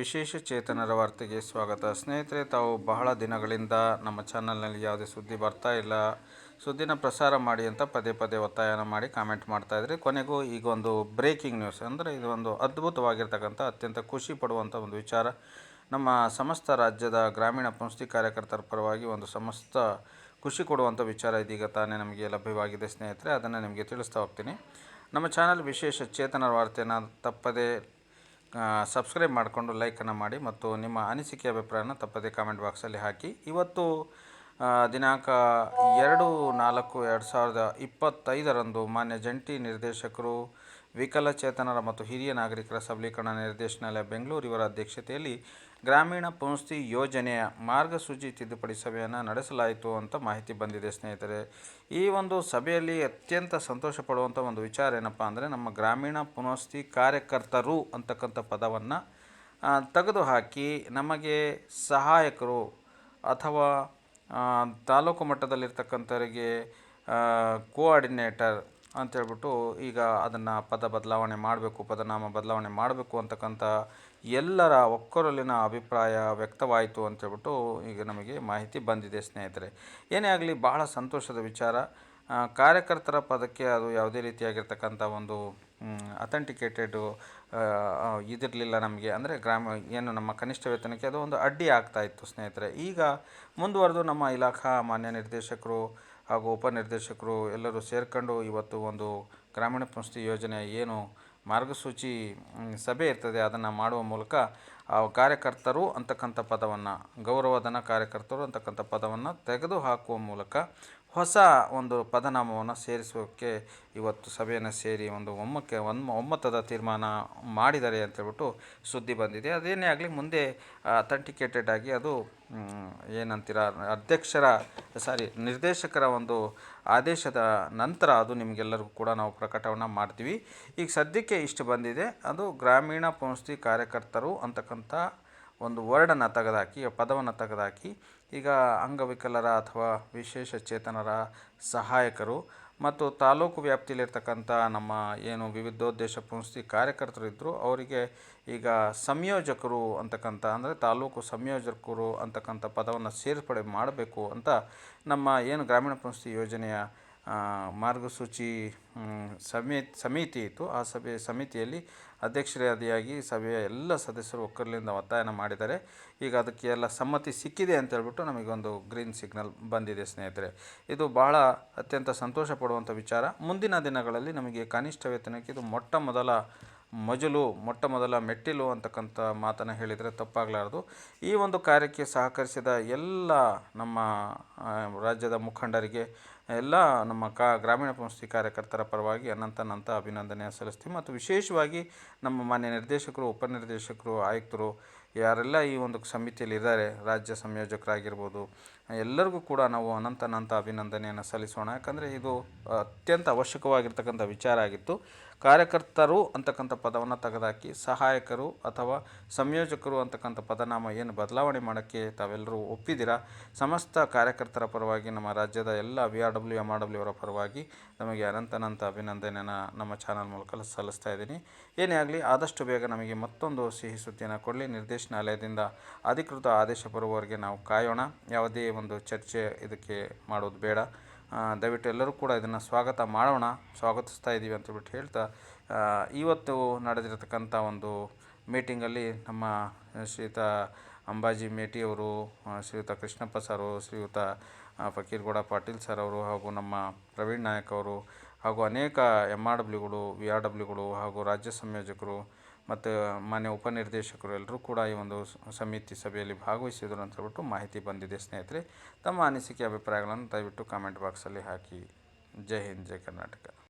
ವಿಶೇಷ ಚೇತನರ ವಾರ್ತೆಗೆ ಸ್ವಾಗತ. ಸ್ನೇಹಿತರೆ, ತಾವು ಬಹಳ ದಿನಗಳಿಂದ ನಮ್ಮ ಚಾನಲ್ನಲ್ಲಿ ಯಾವುದೇ ಸುದ್ದಿ ಬರ್ತಾ ಇಲ್ಲ. ಸುದ್ದಿನ ಪ್ರಸಾರ ಮಾಡಿ ಅಂತ ಪದೇ ಪದೇ ಒತ್ತಾಯನ ಮಾಡಿ ಕಾಮೆಂಟ್ ಮಾಡ್ತಾ ಇದ್ರಿ. ಕೊನೆಗೂ ಈಗ ಒಂದು ಬ್ರೇಕಿಂಗ್ ನ್ಯೂಸ್. ಅಂದರೆ ಇದು ಒಂದು ಅದ್ಭುತವಾಗಿರ್ತಕ್ಕಂಥ, ಅತ್ಯಂತ ಖುಷಿ ಪಡುವಂಥ ಒಂದು ವಿಚಾರ. ನಮ್ಮ ಸಮಸ್ತ ರಾಜ್ಯದ ಗ್ರಾಮೀಣ ಪುಂಸ್ತಿ ಕಾರ್ಯಕರ್ತರ ಪರವಾಗಿ ಒಂದು ಸಮಸ್ತ ಖುಷಿ ಕೊಡುವಂಥ ವಿಚಾರ ಇದೀಗ ತಾನೇ ನಮಗೆ ಲಭ್ಯವಾಗಿದೆ ಸ್ನೇಹಿತರೆ. ಅದನ್ನು ನಿಮಗೆ ತಿಳಿಸ್ತಾ ಹೋಗ್ತೀನಿ. ನಮ್ಮ ಚಾನಲ್ ವಿಶೇಷ ಚೇತನರ ವಾರ್ತೆಯನ್ನು ತಪ್ಪದೇ ಸಬ್ಸ್ಕ್ರೈಬ್ ಮಾಡಿಕೊಂಡು ಲೈಕನ್ನು ಮಾಡಿ ಮತ್ತು ನಿಮ್ಮ ಅನಿಸಿಕೆ ಅಭಿಪ್ರಾಯನ ತಪ್ಪದೇ ಕಾಮೆಂಟ್ ಬಾಕ್ಸಲ್ಲಿ ಹಾಕಿ. ಇವತ್ತು ದಿನಾಂಕ ಎರಡು ನಾಲ್ಕು ಎರಡು ಸಾವಿರದ ಇಪ್ಪತ್ತೈದರಂದು ಮಾನ್ಯ ಜಂಟಿ ನಿರ್ದೇಶಕರು ವಿಕಲಚೇತನರ ಮತ್ತು ಹಿರಿಯ ನಾಗರಿಕರ ಸಬಲೀಕರಣ ನಿರ್ದೇಶನಾಲಯ ಬೆಂಗಳೂರು ಇವರ ಅಧ್ಯಕ್ಷತೆಯಲ್ಲಿ ಗ್ರಾಮೀಣ ಪುನಸ್ತಿ ಯೋಜನೆಯ ಮಾರ್ಗಸೂಚಿ ತಿದ್ದುಪಡಿ ಸಭೆಯನ್ನು ನಡೆಸಲಾಯಿತು ಅಂತ ಮಾಹಿತಿ ಬಂದಿದೆ ಸ್ನೇಹಿತರೆ. ಈ ಒಂದು ಸಭೆಯಲ್ಲಿ ಅತ್ಯಂತ ಸಂತೋಷ ಒಂದು ವಿಚಾರ ಏನಪ್ಪ ಅಂದರೆ ನಮ್ಮ ಗ್ರಾಮೀಣ ಪುನಸ್ತಿ ಕಾರ್ಯಕರ್ತರು ಅಂತಕ್ಕಂಥ ಪದವನ್ನು ತೆಗೆದುಹಾಕಿ ನಮಗೆ ಸಹಾಯಕರು ಅಥವಾ ತಾಲೂಕು ಮಟ್ಟದಲ್ಲಿರ್ತಕ್ಕಂಥವರಿಗೆ ಕೋಆರ್ಡಿನೇಟರ್ ಅಂತೇಳ್ಬಿಟ್ಟು ಈಗ ಅದನ್ನು ಪದ ಬದಲಾವಣೆ ಮಾಡಬೇಕು, ಪದನಾಮ ಬದಲಾವಣೆ ಮಾಡಬೇಕು ಅಂತಕ್ಕಂಥ ಎಲ್ಲರ ಒಕ್ಕೊರಲಿನ ಅಭಿಪ್ರಾಯ ವ್ಯಕ್ತವಾಯಿತು ಅಂತೇಳ್ಬಿಟ್ಟು ಈಗ ನಮಗೆ ಮಾಹಿತಿ ಬಂದಿದೆ ಸ್ನೇಹಿತರೆ. ಏನೇ ಆಗಲಿ ಬಹಳ ಸಂತೋಷದ ವಿಚಾರ. ಕಾರ್ಯಕರ್ತರ ಪದಕ್ಕೆ ಅದು ಯಾವುದೇ ರೀತಿಯಾಗಿರ್ತಕ್ಕಂಥ ಒಂದು ಅಥೆಂಟಿಕೇಟೆಡು ಇದಿರಲಿಲ್ಲ ನಮಗೆ. ಅಂದರೆ ಗ್ರಾಮ, ಏನು ನಮ್ಮ ಕನಿಷ್ಠ ವೇತನಕ್ಕೆ ಅದು ಒಂದು ಅಡ್ಡಿ ಆಗ್ತಾ ಇತ್ತು ಸ್ನೇಹಿತರೆ. ಈಗ ಮುಂದುವರೆದು ನಮ್ಮ ಇಲಾಖಾ ಮಾನ್ಯ ನಿರ್ದೇಶಕರು ಹಾಗೂ ಉಪನಿರ್ದೇಶಕರು ಎಲ್ಲರೂ ಸೇರಿಕೊಂಡು ಇವತ್ತು ಒಂದು ಗ್ರಾಮೀಣ ಸಂಸ್ಥೆ ಯೋಜನೆ ಏನು ಮಾರ್ಗಸೂಚಿ ಸಭೆ ಇರ್ತದೆ, ಅದನ್ನು ಮಾಡುವ ಮೂಲಕ ಆ ಕಾರ್ಯಕರ್ತರು ಅಂತಕ್ಕಂಥ ಪದವನ್ನು, ಗೌರವಧನ ಕಾರ್ಯಕರ್ತರು ಅಂತಕ್ಕಂಥ ಪದವನ್ನು ತೆಗೆದು ಹಾಕುವ ಮೂಲಕ ಹೊಸ ಒಂದು ಪದನಾಮವನ್ನು ಸೇರಿಸೋಕ್ಕೆ ಇವತ್ತು ಸಭೆಯನ್ನು ಸೇರಿ ಒಂದು ಒಮ್ಮಕ್ಕೆ ಒಮ್ಮ ಒಮ್ಮತದ ತೀರ್ಮಾನ ಮಾಡಿದ್ದಾರೆ ಅಂತೇಳ್ಬಿಟ್ಟು ಸುದ್ದಿ ಬಂದಿದೆ. ಅದೇನೇ ಆಗಲಿ ಮುಂದೆ ಅಥೆಂಟಿಕೇಟೆಡ್ ಆಗಿ ಅದು ಏನಂತೀರ, ಅಧ್ಯಕ್ಷರ, ಸಾರಿ, ನಿರ್ದೇಶಕರ ಒಂದು ಆದೇಶದ ನಂತರ ಅದು ನಿಮಗೆಲ್ಲರಿಗೂ ಕೂಡ ನಾವು ಪ್ರಕಟವನ್ನು ಮಾಡ್ತೀವಿ. ಈಗ ಸದ್ಯಕ್ಕೆ ಇಷ್ಟು ಬಂದಿದೆ. ಅದು ಗ್ರಾಮೀಣ ಪುನಸ್ತಿ ಕಾರ್ಯಕರ್ತರು ಅಂತಕ್ಕಂಥ ಒಂದು ವರ್ಡನ್ನು ತೆಗೆದುಹಾಕಿ ಪದವನ್ನು ತೆಗೆದುಹಾಕಿ ಈಗ ಅಂಗವಿಕಲರ ಅಥವಾ ವಿಶೇಷ ಚೇತನರ ಸಹಾಯಕರು ಮತ್ತು ತಾಲೂಕು ವ್ಯಾಪ್ತಿಯಲ್ಲಿರ್ತಕ್ಕಂಥ ನಮ್ಮ ಏನು ವಿವಿಧೋದ್ದೇಶ ಪುಂಸ್ತಿ ಕಾರ್ಯಕರ್ತರು ಇದ್ದರು ಅವರಿಗೆ ಈಗ ಸಂಯೋಜಕರು ಅಂತಕ್ಕಂಥ, ಅಂದರೆ ತಾಲೂಕು ಸಂಯೋಜಕರು ಅಂತಕ್ಕಂಥ ಪದವನ್ನು ಸೇರ್ಪಡೆ ಮಾಡಬೇಕು ಅಂತ ನಮ್ಮ ಏನು ಗ್ರಾಮೀಣ ಪುಂಸ್ತಿ ಯೋಜನೆಯ ಮಾರ್ಗಸೂಚಿ ಸಮಿತಿ ಸಮಿತಿ ಇತ್ತು. ಆ ಸಭೆ, ಸಮಿತಿಯಲ್ಲಿ ಅಧ್ಯಕ್ಷರಾದಿಯಾಗಿ ಸಭೆಯ ಎಲ್ಲ ಸದಸ್ಯರು ಒಕ್ಕರ್ಲಿಂದ ಒತ್ತಾಯನ ಮಾಡಿದ್ದಾರೆ. ಈಗ ಅದಕ್ಕೆ ಎಲ್ಲ ಸಮ್ಮತಿ ಸಿಕ್ಕಿದೆ ಅಂತ ಹೇಳ್ಬಿಟ್ಟು ನಮಗೊಂದು ಗ್ರೀನ್ ಸಿಗ್ನಲ್ ಬಂದಿದೆ, ಸ್ನೇಹಿತರೆ. ಇದು ಬಹಳ ಅತ್ಯಂತ ಸಂತೋಷ ಪಡುವಂಥ ವಿಚಾರ. ಮುಂದಿನ ದಿನಗಳಲ್ಲಿ ನಮಗೆ ಕನಿಷ್ಠ ವೇತನಕ್ಕೆ ಇದು ಮೊಟ್ಟ ಮೊದಲ ಮಜಲು, ಮೊಟ್ಟ ಮೊದಲ ಮೆಟ್ಟಿಲು ಅಂತಕ್ಕಂಥ ಮಾತನ್ನು ಹೇಳಿದರೆ ತಪ್ಪಾಗಲಾರದು. ಈ ಒಂದು ಕಾರ್ಯಕ್ಕೆ ಸಹಕರಿಸಿದ ಎಲ್ಲ ನಮ್ಮ ರಾಜ್ಯದ ಮುಖಂಡರಿಗೆ ಎಲ್ಲ ನಮ್ಮ ಕಾ ಗ್ರಾಮೀಣ ಸಂಸ್ಥೆ ಕಾರ್ಯಕರ್ತರ ಪರವಾಗಿ ಅನಂತ ಅನಂತ ಅಭಿನಂದನೆ ಸಲ್ಲಿಸ್ತೀವಿ. ಮತ್ತು ವಿಶೇಷವಾಗಿ ನಮ್ಮ ಮಾನ್ಯ ನಿರ್ದೇಶಕರು, ಉಪನಿರ್ದೇಶಕರು, ಆಯುಕ್ತರು, ಯಾರೆಲ್ಲ ಈ ಒಂದು ಸಮಿತಿಯಲ್ಲಿ ಇದ್ದಾರೆ, ರಾಜ್ಯ ಸಂಯೋಜಕರಾಗಿರ್ಬೋದು, ಎಲ್ಲರಿಗೂ ಕೂಡ ನಾವು ಅನಂತ ಅಭಿನಂದನೆಯನ್ನು ಸಲ್ಲಿಸೋಣ. ಯಾಕಂದರೆ ಇದು ಅತ್ಯಂತ ಅವಶ್ಯಕವಾಗಿರ್ತಕ್ಕಂಥ ವಿಚಾರ ಆಗಿತ್ತು. ಕಾರ್ಯಕರ್ತರು ಅಂತಕ್ಕಂಥ ಪದವನ್ನು ತೆಗೆದಾಕಿ, ಸಹಾಯಕರು ಅಥವಾ ಸಂಯೋಜಕರು ಅಂತಕ್ಕಂಥ ಪದನಾಮ ಏನು ಬದಲಾವಣೆ ಮಾಡೋಕ್ಕೆ ತಾವೆಲ್ಲರೂ ಒಪ್ಪಿದ್ದೀರಾ? ಸಮಸ್ತ ಕಾರ್ಯಕರ್ತರ ಪರವಾಗಿ ನಮ್ಮ ರಾಜ್ಯದ ಎಲ್ಲ V R W M R W ಅವರ ಪರವಾಗಿ ನಮಗೆ ಅನಂತ ಅನಂತ ಅಭಿನಂದನೆಯನ್ನು ನಮ್ಮ ಚಾನಲ್ ಮೂಲಕ ಸಲ್ಲಿಸ್ತಾ ಇದ್ದೀನಿ. ಏನೇ ಆಗಲಿ, ಆದಷ್ಟು ಬೇಗ ನಮಗೆ ಮತ್ತೊಂದು ಸಿಹಿ ಸುದ್ದಿಯನ್ನು ಕೊಡಲಿ. ನಿರ್ದೇಶನಾಲಯದಿಂದ ಅಧಿಕೃತ ಆದೇಶ ಬರುವವರೆಗೆ ನಾವು ಕಾಯೋಣ. ಯಾವುದೇ ಒಂದು ಚರ್ಚೆ ಇದಕ್ಕೆ ಮಾಡೋದು ಬೇಡ. ದಯವಿಟ್ಟು ಎಲ್ಲರೂ ಕೂಡ ಇದನ್ನು ಸ್ವಾಗತ ಮಾಡೋಣ. ಸ್ವಾಗತಿಸ್ತಾ ಇದ್ದೀವಿ ಅಂತೇಳ್ಬಿಟ್ಟು ಹೇಳ್ತಾ ಇವತ್ತು ನಡೆದಿರತಕ್ಕಂಥ ಒಂದು ಮೀಟಿಂಗಲ್ಲಿ ನಮ್ಮ ಶ್ರೀಯುತ ಅಂಬಾಜಿ ಮೇಟಿಯವರು ಶ್ರೀಯುತ ಕೃಷ್ಣಪ್ಪ ಸರ್ ಶ್ರೀಯುತ ಫಕೀರ್ಗೌಡ ಪಾಟೀಲ್ ಸರ್ ಅವರು ಹಾಗೂ ನಮ್ಮ ಪ್ರವೀಣ್ ನಾಯಕ್ ಅವರು ಹಾಗೂ ಅನೇಕ ಎಂ ಆರ್ ಡಬ್ಲ್ಯೂಗಳು ವಿ ಆರ್ ಡಬ್ಲ್ಯೂಗಳು ಹಾಗೂ ರಾಜ್ಯ ಸಂಯೋಜಕರು ಮತ್ತು ಮಾನ್ಯ ಉಪನಿರ್ದೇಶಕರು ಎಲ್ಲರೂ ಕೂಡ ಈ ಒಂದು ಸಮಿತಿ ಸಭೆಯಲ್ಲಿ ಭಾಗವಹಿಸಿದರು ಅಂತ ಹೇಳ್ಬಿಟ್ಟು ಮಾಹಿತಿ ಬಂದಿದೆ. ಸ್ನೇಹಿತರೆ, ತಮ್ಮ ಅನಿಸಿಕೆ, ಅಭಿಪ್ರಾಯಗಳನ್ನು ದಯವಿಟ್ಟು ಕಾಮೆಂಟ್ ಬಾಕ್ಸಲ್ಲಿ ಹಾಕಿ. ಜೈ ಹಿಂದ್, ಜೈ ಕರ್ನಾಟಕ.